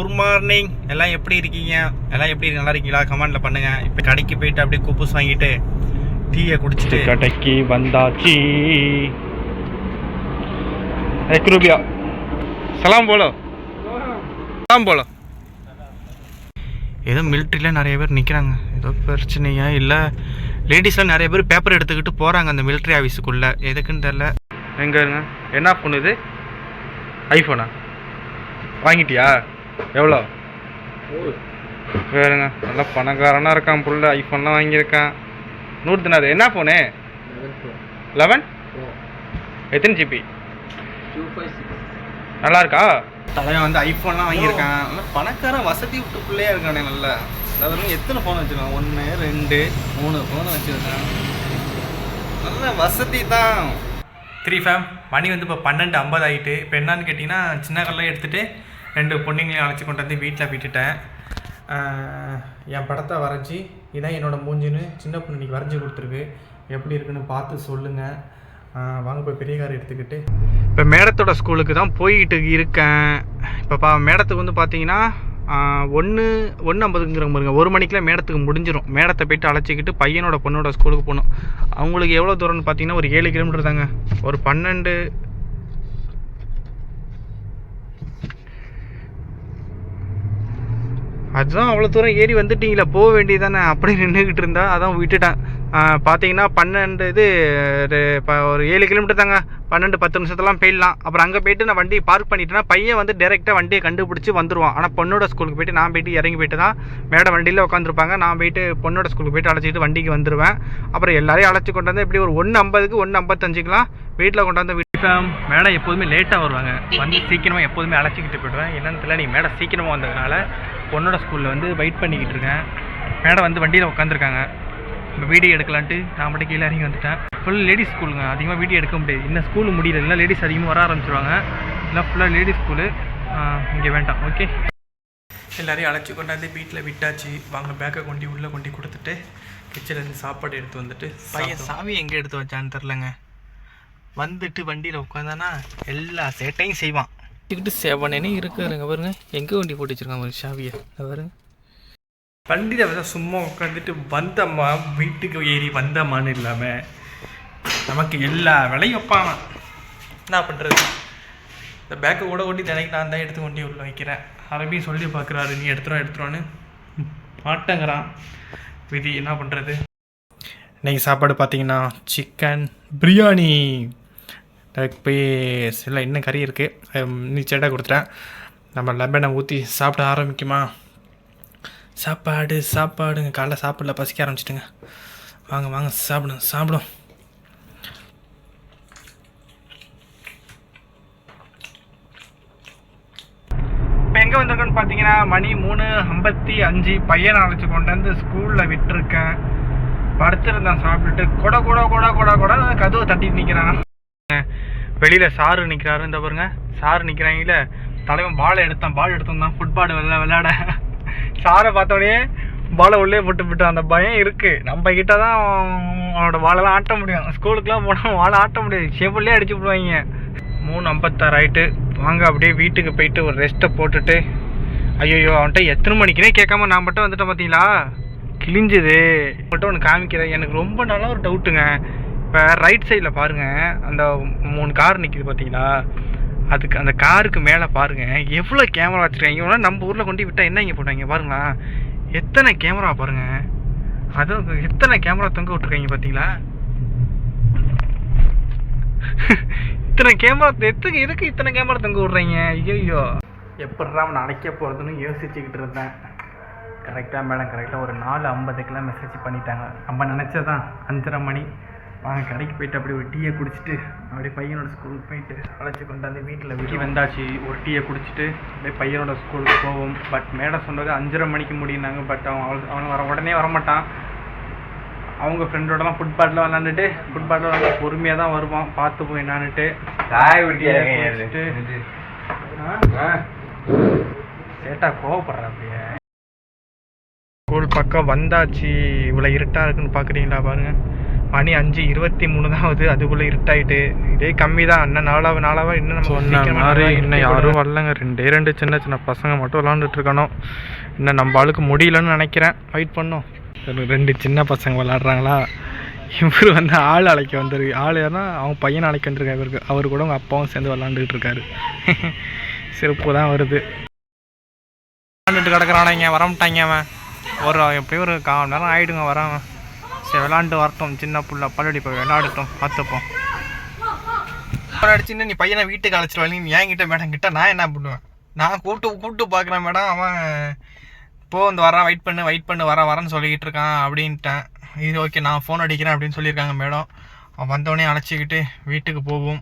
Good morning எல்லாம் எப்படி இருக்கீங்க? எல்லாம் எப்படி நல்லா இருக்கீங்களா? கமெண்ட்ல பண்ணுங்க. இப்போ கடைக்கு போயிட்டு அப்படியே குப்பூஸ் வாங்கிட்டு டீயை குடிச்சிட்டு. கடைக்கு வந்தாச்சு. எக் ரூபியா சலாம் போலோ. சலாம் போலோ. ஏதோ மிலிட்ரியில் நிறைய பேர் நிற்கிறாங்க ஏதோ பிரச்சனையா இல்லை. லேடிஸ்லாம் நிறைய பேர் பேப்பர் எடுத்துக்கிட்டு போகிறாங்க அந்த மிலிட்ரி ஆஃபீஸுக்குள்ளே எதுக்குன்னு தெரில எங்கே என்ன ஃபோன் இது? ஐஃபோனா வாங்கிட்டியா? எவ்வளோ? வேறுங்க. நல்லா பணக்காரனாக இருக்கான் புள்ள. ஐஃபோன்லாம் வாங்கியிருக்கான். நூறு என்ன ஃபோனு லெவன் எத்தனை ஜிபி நல்லா இருக்கா? தலைவன் வந்து ஐஃபோன்லாம் வாங்கியிருக்கான். நல்லா பணக்காரன் வசதி விட்டு பிள்ளையா இருக்கானே நல்லா. அதாவது எத்தனை ஃபோன் வச்சுருக்கான்? ஒன்று ரெண்டு மூணு ஃபோன் வச்சுருக்கான். நல்ல வசதி தான். த்ரீ ஃபேம் மணி வந்து இப்போ பன்னெண்டு ஐம்பது ஆகிட்டு இப்போ என்னன்னு கேட்டிங்கன்னா சின்ன கல்லாம் எடுத்துகிட்டு ரெண்டு பொண்ணுங்களையும் அழைச்சி கொண்டு வந்து வீட்டில் விட்டுட்டேன். என் படத்தை வரைஞ்சி இதான் என்னோடய மூஞ்சின்னு சின்ன பொண்ணு இன்னைக்கு வரைஞ்சி கொடுத்துருக்கு. எப்படி இருக்குன்னு பார்த்து சொல்லுங்கள் வாங்க போய் பெரிய கார் எடுத்துக்கிட்டு. இப்போ மேடத்தோட ஸ்கூலுக்கு தான் போய்கிட்டு இருக்கேன். இப்போ பா மேடத்துக்கு வந்து பார்த்தீங்கன்னா ஒன்று ஒன்று ஐம்பதுங்கிற பாருங்க ஒரு மணிக்கெலாம் மேடத்துக்கு முடிஞ்சிடும் மேடத்தை போயிட்டு அழைச்சிக்கிட்டு பையனோட பொண்ணோட ஸ்கூலுக்கு போகணும். அவங்களுக்கு எவ்வளோ தூரம்னு பார்த்தீங்கன்னா ஒரு ஏழு கிலோமீட்டர் தாங்க. ஒரு பன்னெண்டு அதுதான் அவ்வளோ தூரம் ஏறி வந்துட்டிங்களா போக வேண்டியதானே அப்படியே நின்றுக்கிட்டு இருந்தா அதான் விட்டுட்டேன். பார்த்தீங்கன்னா பன்னெண்டு இது ஒரு ஒரு ஏழு கிலோமீட்டர் தாங்க. பன்னெண்டு பத்து நிமிஷத்துலாம் போயிடலாம். அப்புறம் அங்கே போயிட்டு நான் வண்டியை பார்க் பண்ணிட்டேன்னா பையன் வந்து டேரெக்டாக வண்டியை கண்டுபிடிச்சி வந்துடுவான் ஆனால் பொண்ணோட ஸ்கூலுக்கு போயிட்டு நான் போயிட்டு இறங்கி போயிட்டு தான் மேடம் வண்டியில் உட்காந்துருப்பாங்க நான் போயிட்டு பொண்ணோட ஸ்கூலுக்கு போயிட்டு அழைச்சிட்டு வண்டிக்கு வந்துடுவேன் அப்புறம் எல்லாரையும் அழைச்சி கொண்டு வந்து எப்படி ஒரு ஒன்று ஐம்பதுக்கு ஒன்று ஐம்பத்தஞ்சுக்கெலாம் வீட்டில் கொண்டாந்து வீட்டு மேடம் எப்போதுமே லேட்டாக வருவாங்க. வந்து சீக்கிரமாக எப்போதுமே அழைச்சிக்கிட்டு போயிடுவேன். என்னன்னு தெரியல நீ மேடம் சீக்கிரமாக வந்ததுனால பொண்ணோட ஸ்கூலில் வந்து வெயிட் பண்ணிக்கிட்டு இருக்கேன். மேடம் வந்து வண்டியில் உட்காந்துருக்காங்க இப்போ வீடியோ எடுக்கலான்ட்டு நான் மட்டும் கீழே இறங்கி வந்துட்டேன். ஃபுல் லேடிஸ் ஸ்கூலுங்க அதிகமாக வீடியோ எடுக்க முடியாது. இன்னும் ஸ்கூல் முடியல. இல்லை லேடிஸ் அதிகமாக வர ஆரம்பிச்சிருவாங்க. இல்லை ஃபுல்லாக லேடிஸ் ஸ்கூலு இங்கே வேண்டாம். ஓகே எல்லாரையும் அழைச்சி கொண்டாந்து வீட்டில் விட்டாச்சு. வாங்க பேக்கை கொண்டு உள்ளே கொண்டு கொடுத்துட்டு கிச்சன்லேருந்து சாப்பாடு எடுத்து வந்துட்டு பையன் சாவி எங்கே எடுத்து வச்சான்னு தெரிலங்க வந்துட்டு வண்டியில் உட்காந்தானா எல்லா சேட்டையும் செய்வான். வச்சுக்கிட்டு சேவனே இருக்காருங்க. பாருங்க எங்கே வண்டி போட்டு வச்சிருக்காங்க ஒரு சாவியை. பாருங்க. வண்டியில் வந்து சும்மா உட்காந்துட்டு வந்தம்மா வீட்டுக்கு ஏறி வந்தம்மான்னு இல்லாமல் நமக்கு எல்லா வேலையும் வைப்பான். என்ன பண்ணுறது இந்த பேக்கை கூட ஓட்டி தினைக்கு நான் தான் எடுத்து கொண்டு உள்ள வைக்கிறேன். அரபியும் சொல்லி பார்க்குறாரு நீ எடுத்துரும் எடுத்துருவான்னு மாட்டேங்கிறான். விதி என்ன பண்ணுறது இன்னைக்கு சாப்பாடு பார்த்தீங்கன்னா சிக்கன் பிரியாணி லெக் போய் இல்லை இன்னும் கறி இருக்குது நீ கொடுத்துட்டேன் நம்ம லெமனை ஊற்றி சாப்பிட ஆரம்பிக்குமா? சாப்பாடு சாப்பாடுங்க. காலைல சாப்பிடல பசிக்க ஆரம்பிச்சிட்டுங்க. வாங்க வாங்க சாப்பிடுங்க சாப்பிடும். இப்போ எங்கே வந்திருக்கேன்னு பார்த்தீங்கன்னா மணி மூணு ஐம்பத்தி அஞ்சு பையனை அழைச்சி கொண்டு வந்து ஸ்கூலில் விட்டுருக்கேன். படுத்துருந்தான் சாப்பிட்டுட்டு. கூட கூட கூட கூட கூட கதவை தட்டிட்டு நிற்கிறான் வெளியில் சாரு நிற்கிறாரு இந்த பாருங்க. சாரு நிற்கிறாங்களே தலைவன் பாலை எடுத்தான் பால் எடுத்தான் ஃபுட்பால் விளையாட விளையாட. சாரை பார்த்தோடனே பாலை உள்ளே போட்டு விட்டான். அந்த பயம் இருக்குது நம்ம கிட்ட தான் அவனோட பாலெல்லாம் ஆட்ட முடியும். ஸ்கூலுக்குலாம் போனால் வாழை ஆட்ட முடியாது. செவிலே அடிச்சு விடுவாங்க. மூணு ஐம்பத்தாறு ஆயிட்டு வாங்க அப்படியே வீட்டுக்கு போயிட்டு ஒரு ரெஸ்ட்டை போட்டுட்டு ஐயோ அவன்கிட்ட எத்தனை மணிக்குனே கேட்காம நான் மட்டும் வந்துட்டேன் பார்த்தீங்களா கிழிஞ்சுது. மட்டும் ஒன்று காமிக்கிறேன். எனக்கு ரொம்ப நாளாக ஒரு டவுட்டுங்க இப்போ ரைட் சைடில் பாருங்கள் அந்த மூணு கார் நிற்கிது பார்த்தீங்களா அதுக்கு அந்த காருக்கு மேலே பாருங்கள் எவ்வளோ கேமரா வச்சுருக்காங்க? இவனா நம்ம ஊரில் கொண்டு விட்டால் என்ன இங்கே போட்டாங்க பாருங்களா. எத்தனை கேமரா பாருங்கள் அதுவும் எத்தனை கேமரா தொங்க விட்ருக்காங்க பார்த்தீங்களா இத்தனை கேமரா எத்துக்கு எதுக்கு இத்தனை கேமரா தொங்க விட்றீங்க? ஐயோ எப்படா அவனை அழைக்க போகிறதுன்னு யோசிச்சுக்கிட்டு இருந்தேன். கரெக்டாக மேடம் கரெக்டாக ஒரு நாலு ஐம்பதுக்கெல்லாம் மெசேஜ் பண்ணிட்டாங்க. நம்ம நினச்சதான் அஞ்சரை மணி. வாங்க கடைக்கு போயிட்டு அப்படியே ஒரு டீயை குடிச்சிட்டு அப்படியே பையனோட ஸ்கூலுக்கு போயிட்டு அழைச்சி கொண்டாந்து வீட்டில் வீட்டுக்கு வந்தாச்சு. ஒரு டீயை குடிச்சிட்டு அப்படியே பையனோட ஸ்கூலுக்கு போவோம். பட் மேடம் சொன்னது அஞ்சரை மணிக்கு முடியினாங்க பட் அவன் அவன் அவன் வர உடனே வரமாட்டான். அவங்க ஃப்ரெண்டோடலாம் ஃபுட்பாட்டில் விளாண்டுட்டு ஃபுட்பாட்டில் விளாண்டு பொறுமையாக தான் வருவான். பார்த்து போய் என்னான்னுட்டு. சேட்டா கோவப்படுறா அப்படியே. ஸ்கூல் பக்கம் வந்தாச்சு. இவ்வளோ இருட்டாக இருக்குன்னு பார்க்குறீங்களா பாருங்க. மணி அஞ்சு இருபத்தி மூணு தான் ஆகுது அதுக்குள்ளே இருட்டாயிட்டு இதே கம்மி தான் இன்னும் நாளாவ நாளாவா இன்னும் நம்ம மாதிரி இன்னும் யாரும். வரலங்க. ரெண்டே ரெண்டு சின்ன சின்ன பசங்க மட்டும் விளாண்டுட்டு இருக்கணும். இன்னும் நம்ம ஆளுக்கு முடியலன்னு நினைக்கிறேன். வெயிட் பண்ணோம். ரெண்டு சின்ன பசங்க விளாட்றாங்களா? இவர் வந்து ஆள் அழைக்க வந்துரு ஆள் யாருன்னா அவங்க பையன் அழைக்க வந்திருக்காரு இவருக்கு. அவர் கூட அவங்க அப்பாவும் சேர்ந்து விளாண்டுக்கிட்டு இருக்காரு. சிறப்பு தான் வருது. விளாண்டுட்டு கிடக்குறானங்க வரமாட்டாங்க அவன். ஒரு எப்படியும் ஒரு கால் மணி நேரம் ஆயிடுங்க வரான். சரி விளாண்டு வரட்டும். சின்ன புள்ள பல்லடி போய் விளாடட்டும் பார்த்துப்போம். அடிச்சுன்னு நீ பையனை வீட்டுக்கு அழைச்சிட்டு வரல நீ என்கிட்ட மேடம் கிட்ட நான் என்ன பண்ணுவேன்? நான் கூப்பிட்டு கூப்பிட்டு பார்க்குறேன் மேடம். அவன் போ வந்து வரான் வெயிட் பண்ணு வெயிட் பண்ணு வர வரேன்னு சொல்லிக்கிட்டு இருக்கான் அப்படின்ட்டேன். இது ஓகே நான் ஃபோன் அடிக்கிறேன் அப்படின்னு சொல்லியிருக்காங்க மேடம். அவன் வந்தவொடனே அழைச்சிக்கிட்டு வீட்டுக்கு போவோம்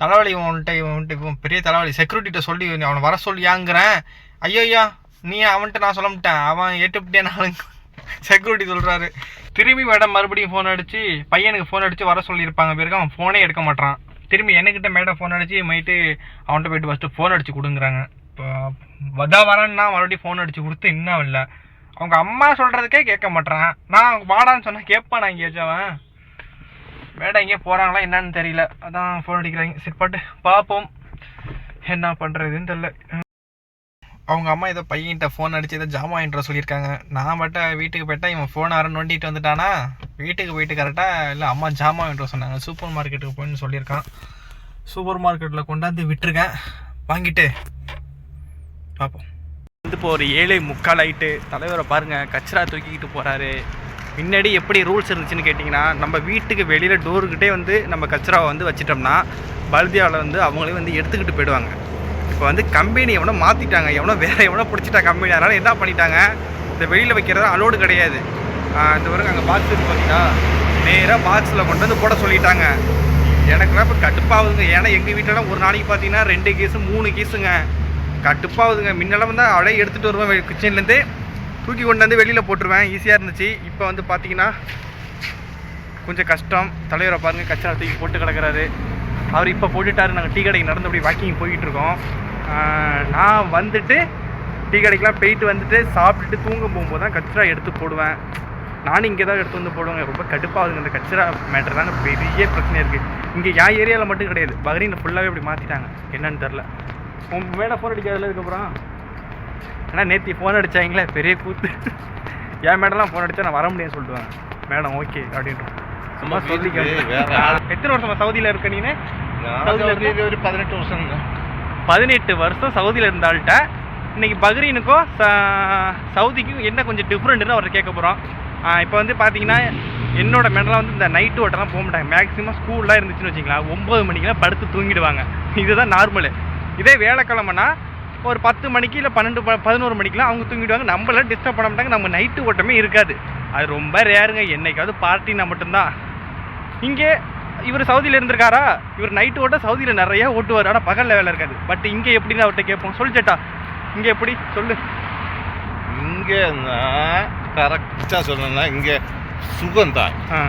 தலைவலி உன்கிட்ட இவன்ட்டு இவன் பெரிய தலைவலி. செக்யூரிட்டிகிட்ட சொல்லி அவனை வர சொல்லியாங்கிறேன். ஐயோ ஐயா நீ அவன்கிட்ட நான் சொல்ல மாட்டேன். அவன் எட்டுப்பிட்டேனாலும் செக்யூரிட்டி சொல்கிறாரு திரும்பி மேடம் மறுபடியும் ஃபோன் அடித்து பையனுக்கு ஃபோன் அடித்து வர சொல்லியிருப்பாங்க பிறகு அவன் ஃபோனே எடுக்க மாட்டான் திரும்பி என்கிட்ட மேடம் ஃபோன் அடித்து மைட்டு அவன்கிட்ட போயிட்டு ஃபஸ்ட்டு ஃபோன் அடித்து கொடுங்குறாங்க. இப்போ வதா வரேன்னா மறுபடியும் ஃபோன் அடித்து கொடுத்து இன்னும் இல்லை. அவங்க அம்மா சொல்கிறதுக்கே கேட்க மாட்டேறான் நான் வாடான்னு சொன்னால் கேட்பான் எங்கேயாச்சும் அவன்? மேடம் எங்கேயோ போகிறாங்களா என்னன்னு தெரியல. அதான் ஃபோன் அடிக்கிறாங்க. சரி பாட்டு பார்ப்போம் என்ன பண்ணுறதுன்னு தெரில அவங்க அம்மா ஏதோ பையன்கிட்ட ஃபோன் அடிச்சு ஏதோ ஜாமான் வாங்கிட்டு சொல்லியிருக்காங்க. நான் மட்டும் வீட்டுக்கு போயிட்டா இவன் ஃபோன் வர நோண்டிட்டு வந்துட்டானா? வீட்டுக்கு போயிட்டு கரெக்டாக இல்லை அம்மா ஜாமான் வாங்கிட்டு சொன்னாங்க. சூப்பர் மார்க்கெட்டுக்கு போயின்னு சொல்லியிருக்கான். சூப்பர் மார்க்கெட்டில் கொண்டாந்து விட்டுருக்கேன். வாங்கிட்டு பார்ப்போம் வந்து இப்போ ஒரு ஏழை முக்கால் ஆயிட்டு தலைவரை பாருங்கள் கச்சரா தூக்கிக்கிட்டு போகிறாரு முன்னாடி எப்படி ரூல்ஸ் இருந்துச்சுன்னு கேட்டிங்கன்னா நம்ம வீட்டுக்கு வெளியில் டோருக்கிட்டே வந்து நம்ம கச்சராவை வந்து வச்சிட்டோம்னா பல்தியாவில் வந்து அவங்களே வந்து எடுத்துக்கிட்டு போயிடுவாங்க. இப்போ வந்து கம்பெனி எவனோ மாற்றிட்டாங்க எவனோ வேறு எவனோ பிடிச்சிட்டா கம்பெனி அதனால் என்ன பண்ணிட்டாங்க? இந்த வெளியில் வைக்கிறது அலோடு கிடையாது. இந்த வரைக்கும் அங்கே பாக்ஸ் இருக்கு நேராக பாக்ஸில் கொண்டு வந்து போட சொல்லிட்டாங்க. எனக்குலாம் இப்போ கடுப்பாகுதுங்க. ஏன்னா எங்கள் வீட்டிலலாம் ஒரு நாளைக்கு பார்த்தீங்கன்னா ரெண்டு கேஸு மூணு கேஸுங்க கடுப்பாகுதுங்க. முன்னெல்லாம் வந்து அப்படியே எடுத்துகிட்டு வருவேன் கிச்சன்லேருந்து தூக்கி கொண்டு வந்து வெளியில் போட்டுருவேன். ஈஸியாக இருந்துச்சு. இப்போ வந்து பார்த்தீங்கன்னா கொஞ்சம் கஷ்டம். தலைவரை பாருங்க கச்சா தூக்கி போட்டு கிடக்கிறாரு. அவர் இப்போ போட்டுட்டாரு. நாங்கள் டீ கடைக்கு நடந்து அப்படி வாக்கிங் போயிட்டுருக்கோம் நான் வந்துட்டு டீ கடைக்கெலாம் போயிட்டு வந்துட்டு சாப்பிட்டுட்டு தூங்க போகும்போது தான் கச்சரா எடுத்து போடுவேன். நானும் இங்கே தான் எடுத்து வந்து போடுவேன் ரொம்ப கடுப்பாகுதுங்க இந்த கச்சரா மேட்டர் தாங்க. பெரிய பிரச்சனை இருக்குது இங்கே என் ஏரியாவில் மட்டும் கிடையாது. பஹ்ரைனில் ஃபுல்லாகவே இப்படி மாற்றிட்டாங்க என்னன்னு தெரில உன் மேலே ஃபோன் அடிக்காதுல இதுக்கப்புறம்? ஆனால் நேற்று ஃபோன் அடித்தாங்களே பெரிய கூத்து. என் மேடம்லாம் ஃபோன் அடித்தா நான் வர முடியும்னு சொல்லிட்டுவாங்க மேடம் ஓகே அப்படின்ட்டு. சும்மா சொல்லிக்க. எத்தனை வருஷமா சவுதியில் இருக்க சவுதியில ஒரு பதினெட்டு வருஷம். பதினெட்டு வருஷம் சவுதியில் இருந்தால்கிட்ட இன்னைக்கு பஹ்ரைனுக்கும் ச- சவுதிக்கும் என்ன கொஞ்சம் டிஃப்ரெண்ட்னு அவரை கேட்க போகிறோம் இப்போ வந்து பார்த்தீங்கன்னா என்னோட மெடலாம் வந்து இந்த நைட்டு ஓட்டெல்லாம் போக மாட்டாங்க. மேக்ஸிமம் ஸ்கூல்லாம் இருந்துச்சுன்னு வச்சிங்களேன் ஒம்பது மணிக்கெல்லாம் படுத்து தூங்கிடுவாங்க. இதுதான் நார்மலு இதே வேலைக்கிழமைனா ஒரு பத்து மணிக்கு இல்லை பன்னெண்டு ப பதினோரு மணிக்கெலாம் அவங்க தூங்கிடுவாங்க. நம்மள டிஸ்டர்ப் பண்ண மாட்டாங்க. நம்ம நைட்டு ஓட்டமே இருக்காது. அது ரொம்ப ரேருங்க என்னைக்காவது பார்ட்டினா மட்டும்தான். இங்கே இவர் சவுதியில் இருந்திருக்காரா? இவர் நைட்டு ஓட்ட சவுதியில் நிறைய ஓட்டுவார். ஆனால் பகலில் வேலை இருக்காது. பட் இங்கே எப்படின்னு அவர்கிட்ட கேட்போம். சொல்லு சேட்டா. இங்கே எப்படி? சொல்லு. இங்க நான் கரெக்டா சொல்லணும்னா இங்க சுகம்தான் ஆ.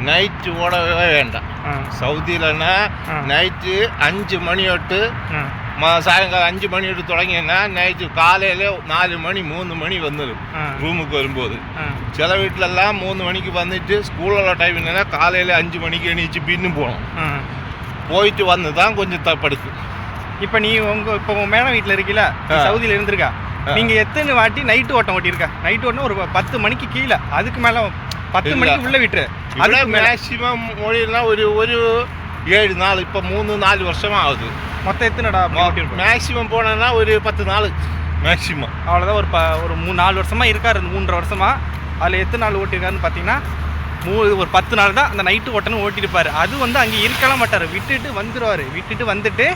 நைட்டு ஓடவே வேண்டாம். ஆ. சவுதியிலனா ஆ. நைட்டு அஞ்சு மணி ம சாயங்காலம் அஞ்சு மணி மணிட்டு தொடங்கினா நைட்டு காலையில நாலு மணி மூணு மணி வந்துடும் ரூமுக்கு வரும்போது. சில வீட்டிலலாம் மூணு மணிக்கு வந்துட்டு ஸ்கூலோட டைம் என்னன்னா காலையில் அஞ்சு மணிக்கு எணிச்சு பின்னு போகணும். போயிட்டு வந்து தான் கொஞ்சம் தப்படுத்து இப்போ நீ உங்கள் இப்போ உன் மேடம் வீட்டில் இருக்கீல சவுதியில் இருந்திருக்கா? நீங்கள் எத்தனை வாட்டி நைட்டு ஓட்டம் ஓட்டியிருக்கா? நைட்டு ஓட்டம் ஒரு பத்து மணிக்கு கீழே. அதுக்கு மேலே பத்து மணிக்கு உள்ளே விட்டுரு. அதுக்கு மேக்சிமம் மொழியெல்லாம் ஒரு ஒரு ஏழு நாள் இப்போ மூணு நாலு வருஷமாக ஆகுது மொத்தம் எத்தனைடா மேக்ஸிமம் போனேன்னா ஒரு பத்து நாள் மேக்ஸிமம் அவ்வளோதான் ஒரு ப ஒரு மூணு நாலு வருஷமாக இருக்கார் மூன்றரை வருஷமாக அதில் எத்தனை நாள் ஓட்டியிருக்காருன்னு பார்த்தீங்கன்னா மூ ஒரு பத்து நாள் தான் அந்த நைட்டு ஓட்டணும் ஓட்டிருப்பார் அது வந்து அங்கே இருக்கலாம் மாட்டார் விட்டுட்டு வந்துடுவார் விட்டுட்டு வந்துட்டு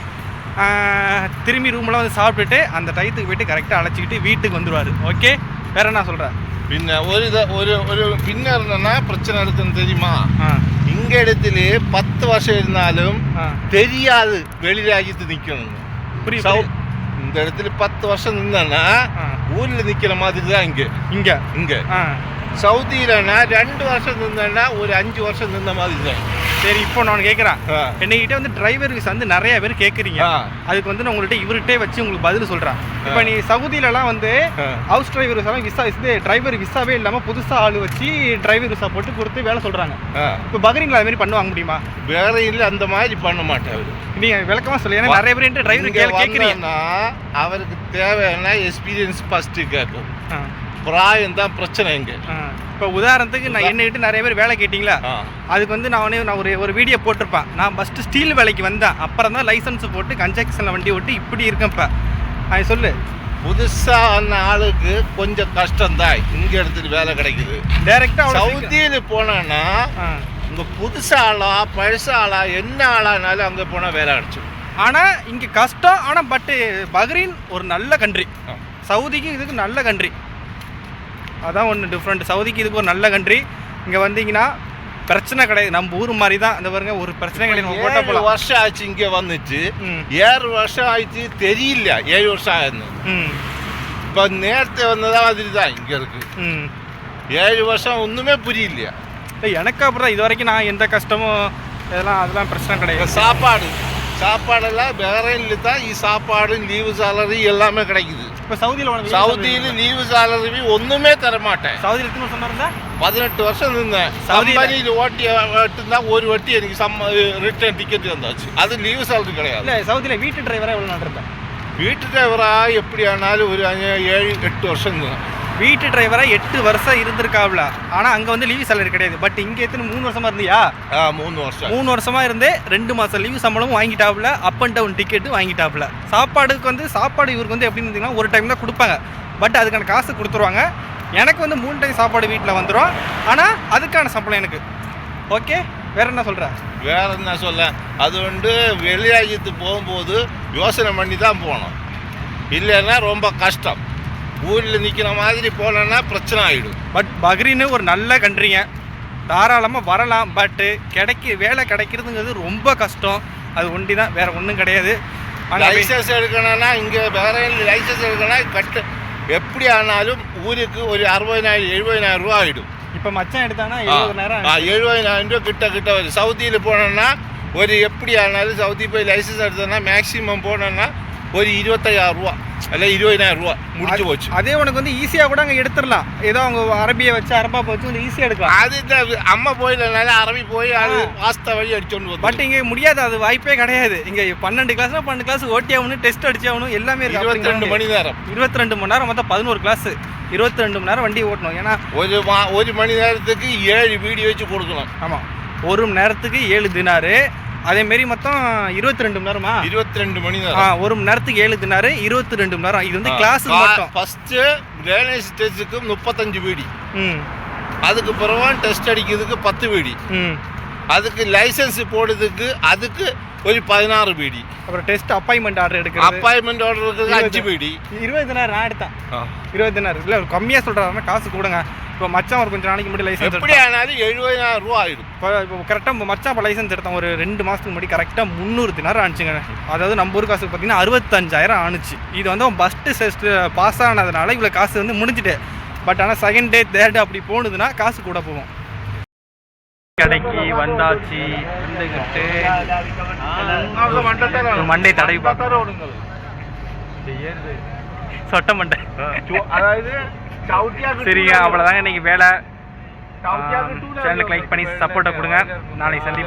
திரும்பி ரூம்லாம் வந்து சாப்பிட்டுட்டு அந்த டயத்துக்கு போயிட்டு கரெக்டாக அழைச்சிக்கிட்டு வீட்டுக்கு வந்துடுவார் ஓகே வேறு என்ன சொல்கிறேன் பின்ன ஒரு இதை ஒரு ஒரு பின்ன இருந்தேன்னா பிரச்சனை இருக்குதுன்னு தெரியுமா எங்கள் இடத்துல பத்து வருஷம் இருந்தாலும் தெரியாது வெளிராஜ்யத்து நிக்கணும் இந்த இடத்துல பத்து வருஷம் நின்னா ஊரில் நிக்கிற மாதிரி தான் இங்க. இங்க. இங்கே. ஆ சவுதியிலனா ரெண்டு வருஷம் நின்றேன்னா ஒரு அஞ்சு வருஷம் நின்ற மாதிரி தான் சரி இப்போ நான் கேட்குறேன் ஆ. என்னகிட்ட வந்து டிரைவர் விசா வந்து நிறைய பேர் கேட்குறீங்க. அதுக்கு வந்து நான் உங்கள்கிட்ட இவர்கிட்டே வச்சு உங்களுக்கு பதில் சொல்கிறேன் இப்போ நீ சவுதியிலலாம் வந்து. ஹவுஸ் டிரைவர் விசா விசா இது டிரைவர் விசாவே இல்லாமல் புதுசாக ஆள் வச்சு டிரைவர் விசா போட்டு கொடுத்து வேலை சொல்கிறாங்க. இப்போ பக்ரீன்ல அது மாதிரி பண்ணுவாங்க முடியுமா? வேற இல்லை அந்த மாதிரி பண்ண மாட்டேன் அவரு நீங்கள் விளக்கமாக சொல்லி ஏன்னா நிறைய பேர் டிரைவர் இங்க கேள்வி கேட்குறீங்க வந்தேன்னா அவருக்கு தேவையான எக்ஸ்பீரியன்ஸ் ஃபஸ்ட்டு கேட்கும். பிராயம் தான் பிரச்சனை இங்க. இப்போ உதாரணத்துக்கு நான் என்னகிட்ட நிறைய பேர் வேலை கேட்டிங்களா. அதுக்கு வந்து நான் வந்து நான் ஒரு ஒரு வீடியோ போட்டிருப்பேன். நான் ஃபஸ்ட்டு ஸ்டீல் வேலைக்கு வந்தேன். அப்புறம் தான் லைசன்ஸ் போட்டு கன்ஸ்ட்ரக்ஷனில் வண்டி ஓட்டி இப்படி இருக்கேன் இப்போ. அது சொல்லு. புதுசா வந்த ஆளுக்கு கொஞ்சம் கஷ்டம்தான். இங்க எடுத்துட்டு வேலை கிடைக்குது. டேரெக்டாக சவுதியில போனேன்னா இங்க புதுசா ஆளா பழச ஆளா என்ன ஆளானாலும் அங்க போனா வேலை கிடைச்சிடும் ஆனால் இங்கே கஷ்டம். ஆனால் பட்டு பஹ்ரைன் ஒரு நல்ல கண்ட்ரி ஆ. சவுதிக்கு இதுக்கு நல்ல கண்ட்ரி அதான் ஒன்று டிஃப்ரெண்ட் சவுதிக்கு இதுக்கு ஒரு நல்ல கண்ட்ரி இங்கே வந்தீங்கன்னா பிரச்சனை கிடையாது. நம்ம ஊர் மாதிரி தான். இந்த பாருங்க ஒரு பிரச்சனை கிடையாது. ஏழு போகலாம் வருஷம் ஆச்சு இங்க வந்துச்சு ஏழு வருஷம் ஆயிடுச்சு தெரியல ஏழு வருஷம் ஆயிருந்து ம். இப்ப நேரத்தை வந்ததா மாதிரி தான் இங்க இருக்கு. ம். ஏழு வருஷம் ஒண்ணுமே புரியலையா? எனக்கு அப்புறம் இது வரைக்கும் நான் எந்த கஷ்டமும் இதெல்லாம் அதெல்லாம் பிரச்சனை கிடையாது. சாப்பாடு. சாப்பாடெல்லாம் வேறையில் தான் சாப்பாடு லீவு சாலரி எல்லாமே கிடைக்குது. இப்போ சவுதியில் சவுதியில லீவு சாலரி ஒண்ணுமே தர மாட்டேன் சவுதியில் எத்தனை வருஷம் இருந்தா பதினெட்டு வருஷம் இருந்தேன். சவுதியில- ஓட்டி மட்டும்தான் ஒரு வட்டி எனக்கு சம்ம ரிட்டர்ன் டிக்கெட் வந்தாச்சு. அது லீவு சாலரி கிடையாது. இல்லை சவுதியில் வீட்டு டிரைவராக எவ்வளோ நாள் இருந்தேன் வீட்டு டிரைவரா எப்படி ஆனாலும் ஒரு ஏழு எட்டு வருஷம் இருந்தேன். வீட்டு டிரைவராக எட்டு வருஷம் இருந்திருக்காப்ல. ஆனால் அங்கே வந்து லீவ் சேலரி கிடையாது. பட் இங்கே எத்தனை மூணு வருஷமா இருந்தியா? மூணு வருஷம். மூணு வருஷமா இருந்தே ரெண்டு மாதம் லீவ் சம்பளமும் வாங்கிட்டாப்புல அப் அண்ட் டவுன் டிக்கெட்டு வாங்கிட்டாப்புல சாப்பாடுக்கு வந்து சாப்பாடு இவருக்கு வந்து எப்படின்னு இருந்தீங்கன்னா ஒரு டைம் தான் கொடுப்பாங்க. பட் அதுக்கான காசு கொடுத்துருவாங்க. எனக்கு வந்து மூணு டைம் சாப்பாடு வீட்டில் வந்துடும் ஆனால் அதுக்கான சம்பளம் எனக்கு. ஓகே வேற என்ன சொல்கிற வேற என்ன சொல்ல? அது வந்து வெளியாகிட்டு போகும்போது யோசனை பண்ணி தான் போகணும். இல்லைன்னா ரொம்ப கஷ்டம். ஊரில் நிற்கிற மாதிரி போனோன்னா பிரச்சனை ஆகிடும் பட் பஹ்ரீனு ஒரு நல்ல கண்ட்ரிங்க. தாராளமாக வரலாம் பட்டு கிடைக்க வேலை கிடைக்கிறதுங்கிறது ரொம்ப கஷ்டம். அது ஒண்டி தான் வேற ஒன்றும் கிடையாது. லைசன்ஸ் எடுக்கணும்னா இங்கே வேற லைசன்ஸ் எடுக்கணும்னா கட்டு எப்படி ஆனாலும் ஊருக்கு ஒரு அறுபதினாயிரம் எழுபதினாயிரம் ரூபா ஆகிடும் இப்போ மச்சான் எடுத்தானா எழுபதாயிரம் எழுபதினாயிரம் ரூபா கிட்ட கிட்ட வரும் சவுதியில் போனோன்னா ஒரு எப்படி ஆனாலும் சவுதி போய் லைசன்ஸ் எடுத்தோன்னா மேக்ஸிமம் போனோன்னா ஒரு இருபத்தையாயிரம் ரூபா. இல்லை இருபதினாயிரம் ரூபா முடிஞ்சு போச்சு. அதே உனக்கு வந்து ஈஸியாக கூட அங்கே எடுத்துடலாம். ஏதோ அவங்க அரபியை வச்சு அரபா வச்சு வந்து ஈஸியாக எடுக்கலாம். அது இந்த அம்மா போயிலனால அரபி போய் அது வாஸ்த வழி அடிச்சோண்டு பட் இங்கே முடியாது அது வாய்ப்பே கிடையாது. இங்கே பன்னெண்டு கிளாஸ்னா பன்னெண்டு கிளாஸ் ஓட்டி ஆகணும் டெஸ்ட் அடிச்சு ஆகணும் எல்லாமே இருக்கு இருபத்தி ரெண்டு மணி நேரம் இருபத்தி ரெண்டு மணி நேரம் மொத்தம் பதினோரு கிளாஸ் இருபத்தி ரெண்டு மணி நேரம் வண்டி ஓட்டணும். ஏன்னா ஒரு ஒரு மணி நேரத்துக்கு ஏழு வீடியோ வச்சு கொடுக்கணும். ஆமாம் ஒரு மணி நேரத்துக்கு ஏழு தினாரு. அதே மாரி மொத்தம் இருபத்தி ரெண்டு மணி நேரமா? இருபத்தி ரெண்டு மணி நேரம். ஒரு மணி நேரத்துக்கு ஏழு தினாரு இருபத்தி ரெண்டு மணி நேரம். இது வந்து கிளாஸ் மட்டும் ஃபர்ஸ்ட் லேர்னிங் ஸ்டேஜுக்கு முப்பத்தஞ்சு வீடி. ம். அதுக்கு பிறகு டெஸ்ட் அடிக்கிறதுக்கு பத்து வீடி. ம். அதுக்கு லைசன்ஸ் போடுறதுக்கு அதுக்கு ஒரு பதினாறு வீடி. அப்புறம் டெஸ்ட் அப்பாயின்மெண்ட் ஆர்டர் எடுக்கிறது. அப்பாயின்மெண்ட் ஆர்டருக்கு அஞ்சு வீடி. இருபது தினார் நான் எடுத்தேன். இருபது தினார். இல்லை கம்மியாக சொல்கிறாருன்னா காசு கொடுங்க. இப்போ மச்சான் ஒரு கொஞ்சம் நாளைக்கு முன்னாடி லைசன்ஸ் எப்படி ஆனாலும் எழுபதாயிரம் ரூபா ஆயிடும் இப்போ இப்போ கரெக்டாக மச்சான் இப்போ லைசன்ஸ் எடுத்தேன். ஒரு ரெண்டு மாதத்துக்கு முன்னாடி கரெக்டாக முந்நூறு தினார் ஆணுச்சுங்க. அதாவது நம்ம ஊர் காசு பார்த்தீங்கன்னா அறுபத்தஞ்சாயிரம் ஆணுச்சு. இது வந்து அவன் ஃபஸ்ட்டு டெஸ்ட் பாஸ் ஆனதுனால இவ்வளோ காசு வந்து முடிஞ்சுட்டு. பட் ஆனால் செகண்ட் டே தேர்ட் அப்படி போனதுன்னா காசு கூட போகும். கடைக்கு வந்தாச்சு. வந்துக்கிட்டு மண்டை தடவி சொட்ட மண்டை அதாவது சரிங்க அவ்வளோதாங்க இன்னைக்கு வேலை. சேனலுக்கு லைக் பண்ணி சப்போர்ட்டை கொடுங்க. நாளைக்கு சந்திப்போம்.